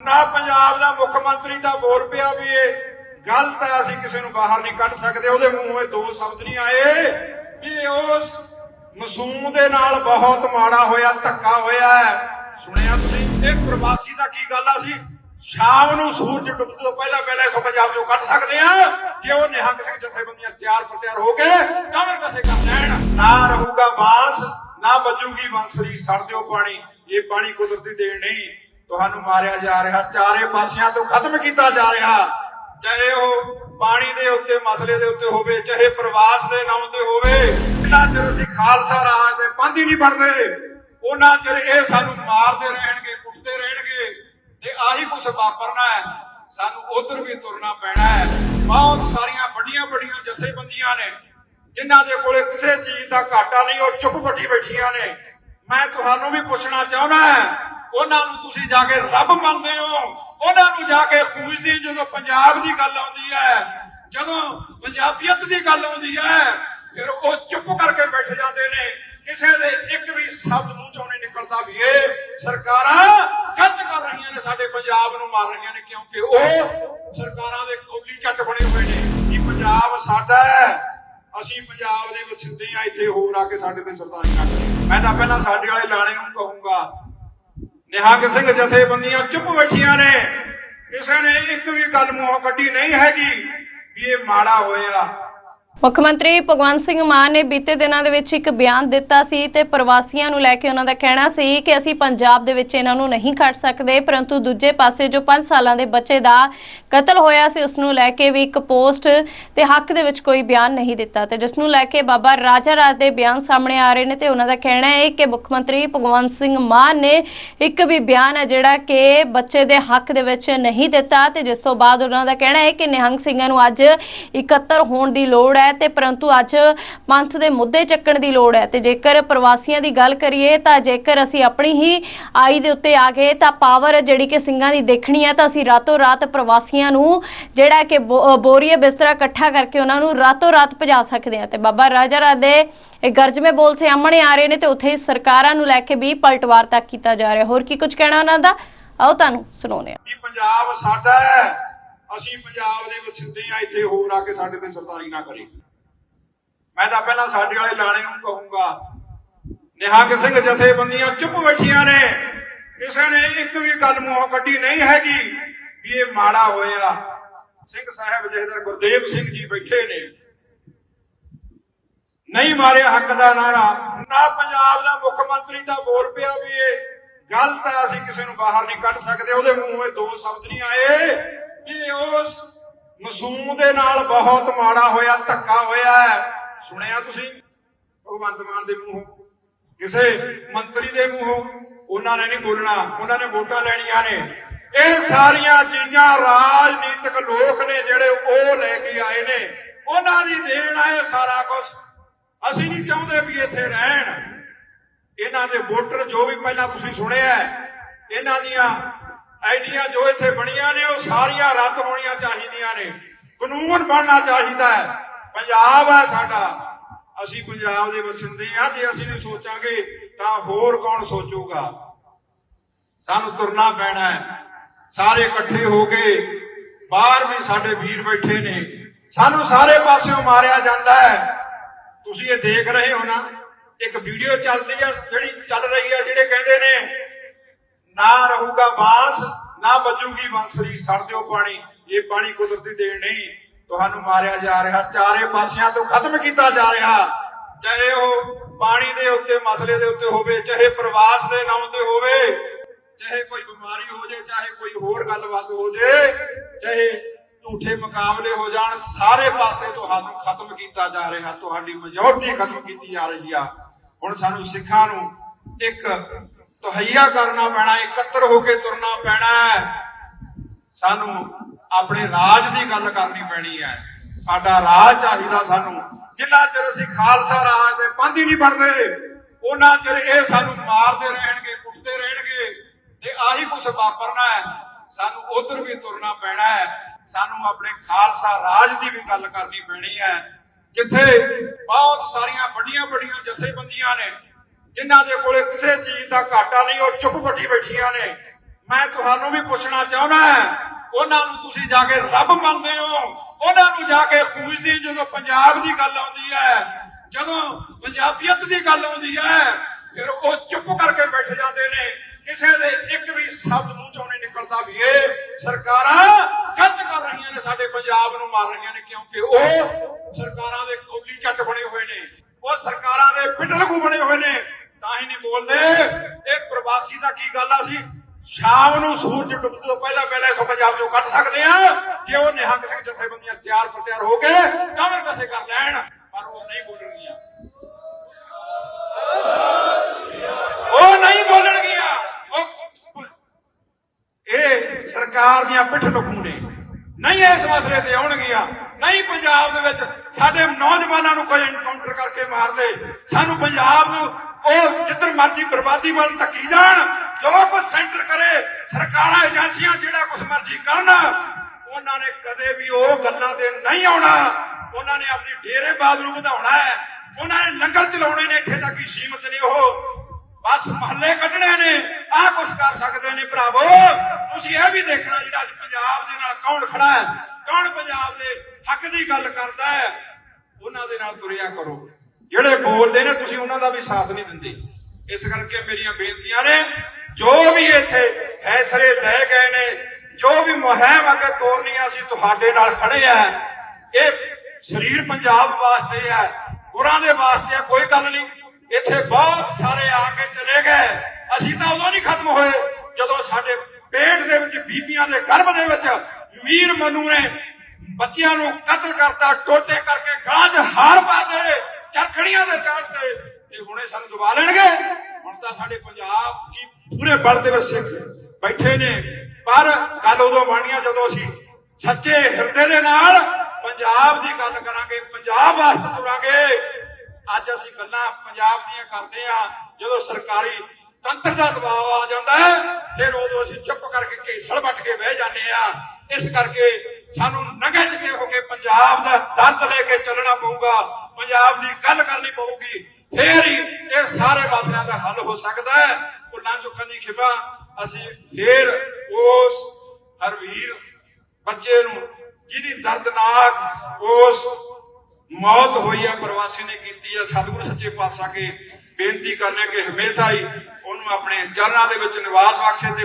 ਨਾ ਪੰਜਾਬ ਦਾ ਮੁੱਖ ਮੰਤਰੀ ਦਾ ਬੋਲ ਪਿਆ ਵੀ ਇਹ ਗਲਤ ਹੈ, ਅਸੀਂ ਕਿਸੇ ਨੂੰ ਬਾਹਰ ਨਹੀਂ ਕੱਢ ਸਕਦੇ। ਉਹਦੇ ਮੂੰਹੋਂ ਇਹ ਦੋ ਸ਼ਬਦ ਨਹੀਂ ਆਏ ਵੀ ਉਸ ਮਸੂਮ ਦੇ ਨਾਲ ਬਹੁਤ ਮਾੜਾ ਹੋਇਆ, ਧੱਕਾ ਹੋਇਆ ਸੁਣਿਆ ਤੁਸੀਂ? ਇਹ ਪ੍ਰਵਾਸੀ ਦਾ ਕੀ ਗੱਲ ਆ? ਸੀ ਸ਼ਾਮ ਨੂੰ ਸੂਰਜ ਡੁੱਬਣ ਤੋਂ ਪਹਿਲਾਂ ਪਹਿਲਾਂ ਇਸ ਪੰਜਾਬ ਚੋਂ ਕੱਢ ਸਕਦੇ ਆ ਜੇ ਉਹ ਨਿਹੰਗ ਸਿੰਘ ਜਥੇਬੰਦੀਆਂ ਤਿਆਰ ਪ੍ਰਤਿਆਰ ਹੋ ਕੇ ਕਾਵੇਂ ਕਸੇ ਕਰ ਲੈਣ? ਨਾ ਰਹੂਗਾ ਬਾਂਸ, ਨਾ ਬਚੂਗੀ ਬੰਸਰੀ। ਸੜ ਦਿਓ ਪਾਣੀ। ਇਹ ਪਾਣੀ ਕੁਦਰਤੀ ਦੇਣ ਨਹੀਂ। ਤੁਹਾਨੂੰ ਮਾਰਿਆ ਜਾ ਰਿਹਾ, ਚਾਰੇ ਪਾਸਿਆਂ ਤੋਂ ਖਤਮ ਕੀਤਾ ਜਾ ਰਿਹਾ। ਚਾਹੇ ਉਹ ਪਾਣੀ ਦੇ ਉੱਤੇ, ਮਸਲੇ ਦੇ ਉੱਤੇ ਹੋਵੇ, ਚਾਹੇ ਪ੍ਰਵਾਸ ਦੇ ਨਾਮ ਤੇ ਹੋਵੇ, ਜਿੰਨਾ ਚਿਰ ਅਸੀਂ ਖਾਲਸਾ ਰਾਜ ਦੇ ਪੰਥ ਹੀ ਨਹੀਂ ਬਣਦੇ, ਉਹਨਾਂ ਚਿਰ ਇਹ ਸਾਨੂੰ ਮਾਰਦੇ ਰਹਿਣਗੇ, ਕੁੱਟਦੇ ਰਹਿਣਗੇ, ਤੇ ਆਹੀ ਕੁਛ ਵਾਪਰਨਾ ਹੈ। ਸਾਨੂੰ ਉਧਰ ਵੀ ਤੁਰਨਾ ਪੈਣਾ ਹੈ। ਬਹੁਤ ਸਾਰੀਆਂ ਵੱਡੀਆਂ ਵੱਡੀਆਂ ਜਥੇਬੰਦੀਆਂ ਨੇ, ਜਿਨ੍ਹਾਂ ਦੇ ਕੋਲੇ ਕਿਸੇ ਚੀਜ਼ ਦਾ ਘਾਟਾ ਨਹੀਂ, ਉਹ ਚੁੱਪ ਬੱਟੀ ਬੈਠੀਆਂ ਨੇ। ਮੈਂ ਤੁਹਾਨੂੰ ਵੀ ਪੁੱਛਣਾ ਚਾਹੁੰਦਾ ਹਾਂ ਉਹਨਾਂ ਨੂੰ ਤੁਸੀਂ ਜਾ ਕੇ ਰੱਬ ਮੰਨਦੇ ਹੋ। ਉਹਨਾਂ ਨੂੰ ਜਾ ਕੇ ਪੂਜਦੇ ਜਦੋਂ ਪੰਜਾਬ ਦੀ ਗੱਲ ਆਉਂਦੀ ਹੈ, ਜਦੋਂ ਪੰਜਾਬੀਅਤ ਦੀ ਗੱਲ ਆਉਂਦੀ ਹੈ, ਫਿਰ ਉਹ ਚੁੱਪ ਕਰਕੇ ਬੈਠ ਜਾਂਦੇ ਨੇ। ਕਿਸੇ ਦੇ ਇੱਕ ਵੀ ਸ਼ਬਦ ਮੂੰਹ ਚੋਂ ਨਹੀਂ ਨਿਕਲਦਾ ਵੀ ਇਹ ਸਰਕਾਰਾਂ ਗਲਤ ਕਰ ਰਹੀਆਂ ਨੇ, ਸਾਡੇ ਪੰਜਾਬ ਨੂੰ ਮਾਰ ਰਹੀਆਂ ਨੇ, ਕਿਉਂਕਿ ਉਹ ਸਰਕਾਰਾਂ ਦੇ ਕੋਲੀ ਚੱਟ ਬਣੇ ਹੋਏ ਨੇ ਕਿ ਪੰਜਾਬ ਸਾਡਾ ਹੈ। ਅਸੀਂ ਪੰਜਾਬ ਦੇ ਵਸਿੰਦੇ ਆ ਇੱਥੇ ਹੋਰ ਆ ਕੇ ਸਾਡੇ ਤੇ ਸਰਦਾਰੀ ਨਾ ਕਰੇ ਮੈਂ ਤਾਂ ਪਹਿਲਾਂ ਸਾਡੇ ਵਾਲੇ ਲਾਣੇ ਨੂੰ ਕਹੂੰਗਾ ਨਿਹੰਗ ਸਿੰਘ ਜਥੇਬੰਦੀਆਂ ਚੁੱਪ ਬੈਠੀਆਂ ਨੇ। ਕਿਸੇ ਨੇ ਇੱਕ ਵੀ ਗੱਲ ਮੂੰਹੋਂ ਕੱਢੀ ਨਹੀਂ ਹੈਗੀ ਵੀ ਇਹ ਮਾੜਾ ਹੋਇਆ। ਮੁੱਖ ਮੰਤਰੀ ਭਗਵੰਤ ਸਿੰਘ ਮਾਨ ਨੇ ਬੀਤੇ ਦਿਨਾਂ ਦੇ ਵਿੱਚ ਇੱਕ ਬਿਆਨ ਦਿੱਤਾ ਸੀ ਤੇ ਪ੍ਰਵਾਸੀਆਂ ਨੂੰ ਲੈ ਕੇ ਉਹਨਾਂ ਦਾ ਕਹਿਣਾ ਸੀ ਕਿ ਅਸੀਂ ਪੰਜਾਬ ਦੇ ਵਿੱਚ ਇਹਨਾਂ ਨੂੰ ਨਹੀਂ ਕੱਢ ਸਕਦੇ, ਪਰੰਤੂ ਦੂਜੇ ਪਾਸੇ ਜੋ 5 ਸਾਲਾਂ ਦੇ ਬੱਚੇ ਦਾ ਕਤਲ ਹੋਇਆ ਸੀ ਉਸ ਨੂੰ ਲੈ ਕੇ ਵੀ ਇੱਕ ਪੋਸਟ ਤੇ ਹੱਕ ਦੇ ਵਿੱਚ ਕੋਈ ਬਿਆਨ ਨਹੀਂ ਦਿੱਤਾ ਤੇ ਜਿਸ ਨੂੰ ਲੈ ਕੇ ਬਾਬਾ ਰਾਜਾ ਰਾਜ ਦੇ ਬਿਆਨ ਸਾਹਮਣੇ ਆ ਰਹੇ ਨੇ ਤੇ ਉਹਨਾਂ ਦਾ ਕਹਿਣਾ ਹੈ ਕਿ ਮੁੱਖ ਮੰਤਰੀ ਭਗਵੰਤ ਸਿੰਘ ਮਾਨ ਨੇ ਇੱਕ ਵੀ ਬਿਆਨ ਹੈ ਜਿਹੜਾ ਕਿ ਬੱਚੇ ਦੇ ਹੱਕ ਦੇ ਵਿੱਚ ਨਹੀਂ ਦਿੱਤਾ ਤੇ ਜਿਸ ਤੋਂ ਬਾਅਦ ਉਹਨਾਂ ਦਾ ਕਹਿਣਾ ਹੈ ਕਿ ਨਿਹੰਗ ਸਿੰਘਾਂ ਨੂੰ ਅੱਜ ਇਕੱਤਰ ਹੋਣ ਦੀ ਲੋੜ ਹੈ। ਤੇ ਪਰੰਤੂ ਅੱਜ ਪੰਥ ਦੇ ਮੁੱਦੇ ਚੱਕਣ ਦੀ ਲੋੜ ਹੈ। ਤੇ ਜੇਕਰ ਪ੍ਰਵਾਸੀਆਂ ਦੀ ਗੱਲ ਕਰੀਏ ਤਾਂ ਜੇਕਰ ਅਸੀਂ ਆਪਣੀ ਹੀ ਆਈ ਦੇ ਉੱਤੇ ਆ ਗਏ ਤਾਂ ਪਾਵਰ ਜਿਹੜੀ ਕਿ ਸਿੰਘਾਂ ਦੀ ਦੇਖਣੀ ਹੈ ਤਾਂ ਅਸੀਂ ਰਾਤੋਂ ਰਾਤ ਪ੍ਰਵਾਸੀਆਂ ਨੂੰ ਜਿਹੜਾ ਕਿ ਬੋਰੀਏ ਬਿਸਤਰਾ ਇਕੱਠਾ ਕਰਕੇ ਉਹਨਾਂ ਨੂੰ ਰਾਤੋਂ ਰਾਤ ਭਜਾ ਸਕਦੇ ਆ ਤੇ ਬਾਬਾ ਰਾਜਾ ਰਾਜ ਦੇ ਇਹ ਗਰਜਵੇਂ ਬੋਲ ਸਾਹਮਣੇ ਆ ਰਹੇ ਨੇ ਤੇ ਉੱਥੇ ਸਰਕਾਰਾਂ ਨੂੰ ਲੈ ਕੇ ਵੀ ਪਲਟਵਾਰ ਤੱਕ ਕੀਤਾ ਜਾ ਰਿਹਾ। ਹੋਰ ਕੀ ਕੁਝ ਕਹਿਣਾ ਉਹਨਾਂ ਦਾ? ਆਓ ਤੁਹਾਨੂੰ ਸੁਣਾਉਂਦੇ ਹਾਂ। ਪੰਜਾਬ ਸਾਡਾ ਹੈ। ਅਸੀਂ ਪੰਜਾਬ ਦੇ ਵਸਿੰਦੇ ਆ ਇੱਥੇ ਹੋਰ ਆ ਕੇ ਸਾਡੇ ਤੇ ਸਰਦਾਰੀ ਨਾ ਕਰੇ ਮੈਂ ਤਾਂ ਪਹਿਲਾਂ ਸਾਡੇ ਵਾਲੇ ਲਾਣੇ ਨੂੰ ਕਹੂੰਗਾ। ਨਿਹੰਗ ਸਿੰਘ ਜਥੇਬੰਦੀਆਂ ਚੁੱਪ ਬੈਠੀਆਂ ਨੇ। ਕਿਸੇ ਨੇ ਇੱਕ ਵੀ ਗੱਲ ਮੂੰਹੋਂ ਕੱਢੀ ਨਹੀਂ ਹੈਗੀ ਵੀ ਇਹ ਮਾੜਾ ਹੋਇਆ। ਸਿੰਘ ਸਾਹਿਬ ਜਹਦਰ ਗੁਰਦੇਵ ਸਿੰਘ ਜੀ ਬੈਠੇ ਨੇ। ਨਹੀਂ ਮਾਰਿਆ ਹੱਕ ਦਾ ਨਾਰਾ, ਨਾ ਪੰਜਾਬ ਦਾ ਮੁੱਖ ਮੰਤਰੀ ਦਾ ਬੋਲ ਪਿਆ ਵੀ ਇਹ ਗਲਤ ਹੈ ਅਸੀਂ ਕਿਸੇ ਨੂੰ ਬਾਹਰ ਨਹੀਂ ਕੱਢ ਸਕਦੇ, ਉਹਦੇ ਮੂੰਹੋਂ ਇਹ ਦੋ ਸ਼ਬਦ ਨਹੀਂ ਆਏ ਵੀ ਉਸ ਮਸੂਮ ਦੇ ਨਾਲ ਬਹੁਤ ਮਾੜਾ ਹੋਇਆ, ਧੱਕਾ ਹੋਇਆ ਹੈ। ਸੁਣਿਆ ਤੁਸੀਂ? ਭਗਵੰਤ ਮਾਨ ਦੇ ਮੂੰਹੋਂ। ਕਿਸੇ ਮੰਤਰੀ ਦੇ ਮੂੰਹੋਂ ਉਹਨਾਂ ਨੇ ਨਹੀਂ ਬੋਲਣਾ। ਉਹਨਾਂ ਨੇ ਵੋਟਾਂ ਲੈਣੀਆਂ ਨੇ। ਇਹ ਸਾਰੀਆਂ ਚੀਜ਼ਾਂ ਰਾਜਨੀਤਿਕ ਲੋਕ ਨੇ ਜਿਹੜੇ ਉਹ ਲੈ ਕੇ ਆਏ ਨੇ। ਉਹਨਾਂ ਦੀ ਦੇਣ ਆ ਇਹ ਸਾਰਾ ਕੁਝ ਅਸੀਂ ਨਹੀਂ ਚਾਹੁੰਦੇ ਵੀ ਇੱਥੇ ਰਹਿਣ। ਇਹਨਾਂ ਦੇ ਵੋਟਰ ਜੋ ਵੀ ਪਹਿਲਾਂ ਤੁਸੀਂ ਸੁਣਿਆ ਇਹਨਾਂ ਦੀਆਂ ਆਈਡੀਆਂ ਜੋ ਇੱਥੇ ਬਣੀਆਂ ਨੇ, ਉਹ ਸਾਰੀਆਂ ਰੱਦ ਹੋਣੀਆਂ ਚਾਹੀਦੀਆਂ ਨੇ। ਕਾਨੂੰਨ ਬਣਨਾ ਚਾਹੀਦਾ ਹੈ। ਪੰਜਾਬ ਹੈ ਸਾਡਾ। ਅਸੀਂ ਪੰਜਾਬ ਦੇ ਵਸਿੰਦੇ ਹਾਂ, ਜੇ ਅਸੀਂ ਨਹੀਂ ਸੋਚਾਂਗੇ, ਤਾਂ ਹੋਰ ਕੌਣ ਸੋਚੂਗਾ? ਸਾਨੂੰ ਤੁਰਨਾ ਪੈਣਾ ਹੈ। ਸਾਰੇ ਇਕੱਠੇ ਹੋ ਕੇ ਬਾਹਰ ਵੀ ਸਾਡੇ ਵੀਰ ਬੈਠੇ ਨੇ। ਸਾਨੂੰ ਸਾਰੇ ਪਾਸਿਓਂ ਮਾਰਿਆ ਜਾਂਦਾ ਹੈ। ਤੁਸੀਂ ਇਹ ਦੇਖ ਰਹੇ ਹੋ ਨਾ, ਇੱਕ ਵੀਡੀਓ ਚੱਲਦੀ ਆ, ਜਿਹੜੀ ਚੱਲ ਰਹੀ ਆ, ਜਿਹੜੇ ਕਹਿੰਦੇ ਨੇ, ਨਾ ਰਹੂਗਾ ਬਾਂਸ, ਨਾ ਬਚੂਗੀ ਬੰਸਰੀ, ਸੜ ਦਿਓ ਪਾਣੀ। ਇਹ ਪਾਣੀ ਕੁਦਰਤੀ ਦੇਣ ਨਹੀਂ। ਤੁਹਾਨੂੰ ਮਾਰਿਆ ਜਾ ਰਿਹਾ, ਚਾਰੇ ਪਾਸਿਆਂ ਤੋਂ ਖਤਮ ਕੀਤਾ ਜਾ ਰਿਹਾ। ਚਾਹੇ ਉਹ ਪਾਣੀ ਦੇ ਉੱਤੇ, ਮਸਲੇ ਦੇ ਉੱਤੇ ਹੋਵੇ, ਚਾਹੇ ਪ੍ਰਵਾਸ ਦੇ ਨਾਮ ਤੇ ਹੋਵੇ, ਚਾਹੇ ਕੋਈ ਬਿਮਾਰੀ ਹੋ ਜਾਏ, ਚਾਹੇ ਕੋਈ ਹੋਰ ਗੱਲਬਾਤ ਹੋ ਜਾਏ, ਚਾਹੇ ਝੂਠੇ ਮੁਕਾਬਲੇ ਹੋ ਜਾਣ, ਸਾਰੇ ਪਾਸੇ ਤੁਹਾਨੂੰ ਖਤਮ ਕੀਤਾ ਜਾ ਰਿਹਾ, ਤੁਹਾਡੀ ਮੈਜੋਰਟੀ ਖਤਮ ਕੀਤੀ ਜਾ ਰਹੀ ਆ। ਹੁਣ ਸਾਨੂੰ ਸਿੱਖਾਂ ਨੂੰ ਇੱਕ ਤਹਈਆ ਕਰਨਾ ਪੈਣਾ, ਇਕੱਤਰ ਹੋ ਕੇ ਤੁਰਨਾ ਪੈਣਾ ਸਾਨੂੰ ਆਪਣੇ ਰਾਜ ਦੀ ਗੱਲ ਕਰਨੀ ਪੈਣੀ ਹੈ। ਸਾਡਾ ਰਾਜ ਚਾਹੀਦਾ ਸਾਨੂੰ। ਜਿੰਨਾ ਚਿਰ ਅਸੀਂ ਖਾਲਸਾ ਰਾਜ ਦੇ ਪੰਥ ਹੀ ਨਹੀਂ ਬਣਦੇ, ਉਹਨਾਂ ਚਿਰ ਇਹ ਸਾਨੂੰ ਮਾਰਦੇ ਰਹਿਣਗੇ, ਕੁੱਟਦੇ ਰਹਿਣਗੇ। ਤੇ ਆਹੀ ਕੁਛ ਵਾਪਰਨਾ ਹੈ। ਸਾਨੂੰ ਉਧਰ ਵੀ ਤੁਰਨਾ ਪੈਣਾ ਹੈ। ਸਾਨੂੰ ਆਪਣੇ ਖਾਲਸਾ ਰਾਜ ਦੀ ਵੀ ਗੱਲ ਕਰਨੀ ਪੈਣੀ ਹੈ। ਜਿੱਥੇ ਬਹੁਤ ਸਾਰੀਆਂ ਵੱਡੀਆਂ ਵੱਡੀਆਂ ਜਥੇਬੰਦੀਆਂ ਨੇ, ਜਿਨ੍ਹਾਂ ਦੇ ਕੋਲੇ ਕਿਸੇ ਚੀਜ਼ ਦਾ ਘਾਟਾ ਨਹੀਂ, ਉਹ ਚੁੱਪ ਬੱਟੀ ਬੈਠੀਆਂ ਨੇ। ਮੈਂ ਤੁਹਾਨੂੰ ਵੀ ਪੁੱਛਣਾ ਚਾਹੁੰਦਾ ਉਹਨਾਂ ਨੂੰ ਤੁਸੀਂ ਜਾ ਕੇ ਰੱਬ ਮੰਨਦੇ ਹੋ। ਉਹਨਾਂ ਨੂੰ ਜਾ ਕੇ ਪੂਜਦੇ ਜਦੋਂ ਪੰਜਾਬ ਦੀ ਗੱਲ ਆਉਂਦੀ ਹੈ, ਜਦੋਂ ਪੰਜਾਬੀਅਤ ਦੀ ਗੱਲ ਆਉਂਦੀ ਹੈ, ਫਿਰ ਉਹ ਚੁੱਪ ਕਰਕੇ ਬੈਠ ਜਾਂਦੇ ਨੇ। ਕਿਸੇ ਦੇ ਇੱਕ ਵੀ ਸ਼ਬਦ ਮੂੰਹ ਚੋਂ ਨਹੀਂ ਨਿਕਲਦਾ ਵੀ ਇਹ ਸਰਕਾਰਾਂ ਗਲਤ ਕਰ ਰਹੀਆਂ ਨੇ, ਸਾਡੇ ਪੰਜਾਬ ਨੂੰ ਮਾਰ ਰਹੀਆਂ ਨੇ, ਕਿਉਂਕਿ ਉਹ ਸਰਕਾਰਾਂ ਦੇ ਕੌਲੀ ਚੱਟ ਬਣੇ ਹੋਏ ਨੇ। ਉਹ ਸਰਕਾਰਾਂ ਦੇ ਪਿੱਟਲਗੂ ਬਣੇ ਹੋਏ ਨੇ। ਤਾਂ ਹੀ ਨਹੀਂ ਬੋਲਦੇ। ਇਹ ਪ੍ਰਵਾਸੀ ਦਾ ਕੀ ਗੱਲ ਆ ਸੀ? ਸ਼ਾਮ ਨੂੰ ਸੂਰਜ ਡੁੱਬਣ ਤੋਂ ਪਹਿਲਾਂ ਪਹਿਲਾਂ ਇਥੋਂ ਪੰਜਾਬ ਚੋਂ ਕੱਢ ਸਕਦੇ ਆ ਜੇ ਉਹ ਨਿਹੰਗ ਸਿੰਘ ਜਥੇਬੰਦੀਆਂ ਤਿਆਰ ਪਰ ਹੋ ਕੇ ਕਮਰ ਕਸੇ ਕਰ ਲੈਣ, ਪਰ ਉਹ ਨਹੀਂ ਬੋਲਣਗੀਆਂ। ਉਹ ਨਹੀਂ ਬੋਲਣਗੀਆਂ। ਉਹ ਇਹ ਸਰਕਾਰ ਦੀਆਂ ਪਿੱਠ ਲੁਕੂ ਨੇ। ਨਹੀਂ ਇਸ ਮਸਲੇ ਤੇ ਆਉਣਗੀਆਂ। ਨਹੀਂ ਪੰਜਾਬ ਦੇ ਵਿੱਚ ਸਾਡੇ ਨੌਜਵਾਨਾਂ ਨੂੰ ਕੋਈ ਐਨਕਾਊਂਟਰ ਕਰਕੇ ਮਾਰ ਦੇ। ਸਾਨੂੰ ਪੰਜਾਬ ਨੂੰ ਉਹ ਜਿੱਧਰ ਮਰਜ਼ੀ ਬਰਬਾਦੀ ਵੱਲ ਧੱਕੀ ਜਾਣ, ਜੋ ਕੁਝ ਸੈਂਟਰ ਕਰੇ, ਸਰਕਾਰਾਂ, ਏਜੰਸੀਆਂ ਜਿਹੜਾ ਕੁਝ ਮਰਜ਼ੀ ਕਰਨ, ਉਹਨਾਂ ਨੇ ਕਦੇ ਵੀ ਉਹ ਗੱਲਾਂ ਤੇ ਨਹੀਂ ਆਉਣਾ। ਉਹਨਾਂ ਨੇ ਆਪਣੀ ਡੇਰੇਬਾਦ ਨੂੰ ਵਧਾਉਣਾ ਹੈ। ਉਹਨਾਂ ਨੇ ਲੰਗਰ ਚਲਾਉਣੇ ਨੇ, ਇੱਥੇ ਤੱਕ ਹੀ ਸੀਮਤ ਨਹੀਂ ਉਹ। ਬਸ ਮਹੱਲੇ ਕੱਢਣੇ ਨੇ, ਆਹ ਕੁਛ ਕਰ ਸਕਦੇ ਨੇ ਭਰਾਵੋ। ਤੁਸੀਂ ਇਹ ਵੀ ਦੇਖਣਾ ਜਿਹੜਾ ਅੱਜ ਪੰਜਾਬ ਦੇ ਨਾਲ ਕੌਣ ਖੜਾ ਹੈ। ਕੌਣ ਪੰਜਾਬ ਦੇ ਹੱਕ ਦੀ ਗੱਲ ਕਰਦਾ ਹੈ, ਉਹਨਾਂ ਦੇ ਨਾਲ ਤੁਰਿਆ ਕਰੋ। ਜਿਹੜੇ ਬੋਲਦੇ ਨੇ, ਤੁਸੀਂ ਉਹਨਾਂ ਦਾ ਵੀ ਸਾਥ ਨਹੀਂ ਦਿੰਦੇ। ਇਸ ਕਰਕੇ ਮੇਰੀਆਂ ਬੇਨਤੀਆਂ ਨੇ, ਜੋ ਵੀ ਇੱਥੇ ਫੈਸਲੇ ਲਏ ਗਏ ਨੇ, ਜੋ ਵੀ ਮੁਹਿੰਮ ਅੱਗੇ ਤੋਰਨੀ ਅਸੀਂ ਤੁਹਾਡੇ ਨਾਲ ਖੜੇ ਆ, ਇਹ ਸਰੀਰ ਪੰਜਾਬ ਵਾਸਤੇ ਹੈ ਗੁਰਾਂ ਦੇ ਵਾਸਤੇ ਹੈ ਕੋਈ ਗੱਲ ਨਹੀਂ। ਇੱਥੇ ਬਹੁਤ ਸਾਰੇ ਆ ਕੇ ਚਲੇ ਗਏ। ਅਸੀਂ ਤਾਂ ਉਦੋਂ ਨਹੀਂ ਖਤਮ ਹੋਏ, ਜਦੋਂ ਸਾਡੇ ਪੇਟ ਦੇ ਵਿੱਚ ਬੀਬੀਆਂ ਦੇ ਗਰਭ ਦੇ ਵਿੱਚ ਮੀਰ ਮਨੂ ਨੇ ਬੱਚਿਆਂ ਨੂੰ ਕਤਲ ਕਰਤਾ, ਟੋਟੇ ਕਰਕੇ ਗਾਂਝ ਹਾਰ ਪਾ ਦੇ ਚਰਖੜੀਆਂ ਦੇ ਚੜ੍ਹਤੇ ਤੇ ਹੁਣੇ ਸਾਨੂੰ ਦਬਾ ਲੈਣਗੇ। ਹੁਣ ਤਾਂ ਸਾਡੇ ਪੰਜਾਬ ਕੀ ਪੂਰੇ ਬਲ ਦੇ ਵਿੱਚ ਸਿੱਖ ਬੈਠੇ ਨੇ। ਪਰ ਗੱਲ ਉਦੋਂ ਬਣੀਆਂ ਜਦੋਂ ਅਸੀਂ ਸੱਚੇ ਹਿਰਦੇ ਦੇ ਨਾਲ ਪੰਜਾਬ ਦੀ ਗੱਲ ਕਰਾਂਗੇ, ਪੰਜਾਬ ਵਾਸਤੇ ਤੁਰਾਂਗੇ। ਅੱਜ ਅਸੀਂ ਗੱਲਾਂ ਪੰਜਾਬ ਦੀਆਂ ਕਰਦੇ ਆ ਜਦੋਂ ਸਰਕਾਰੀ ਤੰਤਰ ਦਾ ਦਬਾਅ ਆ ਜਾਂਦਾ ਹੈ, ਫਿਰ ਉਦੋਂ ਅਸੀਂ ਚੁੱਪ ਕਰਕੇ ਘੇਸਲ ਵੱਟ ਕੇ ਬਹਿ ਜਾਂਦੇ ਆ ਇਸ ਕਰਕੇ ਸਾਨੂੰ ਨੰਗੇ ਚਕੇ ਹੋ ਕੇ ਪੰਜਾਬ ਦਾ ਦਰਦ ਲੈ ਕੇ ਚੱਲਣਾ ਪਊਗਾ ਪੰਜਾਬ ਦੀ ਗੱਲ ਕਰਨੀ ਪਊਗੀ। ਫੇਰ ਹੀ ਇਹ ਸਾਰੇ ਮਸਲਿਆਂ ਦਾ ਹੱਲ ਹੋ ਸਕਦਾ ਹੈ। ਭੁੱਲਾਂ ਚੁੱਕਣ ਦੀ ਖਿਮਾ ਅਸੀਂ ਫੇਰ ਉਸ ਹਰਵੀਰ ਬੱਚੇ ਨੂੰ, ਜਿਹਦੀ ਦਰਦਨਾਕ ਉਸ ਮੌਤ ਹੋਈ ਹੈ ਪ੍ਰਵਾਸੀ ਨੇ ਕੀਤੀ ਹੈ ਸਤਿਗੁਰੂ ਸੱਚੇ ਪਾਤਸ਼ਾਹ ਕੇ ਬੇਨਤੀ ਕਰਨੇ ਕਿ ਹਮੇਸ਼ਾ ਹੀ ਉਹਨੂੰ ਆਪਣੇ ਚਰਨਾਂ ਦੇ ਵਿੱਚ ਨਿਵਾਸ ਬਖਸ਼ੇ ਤੇ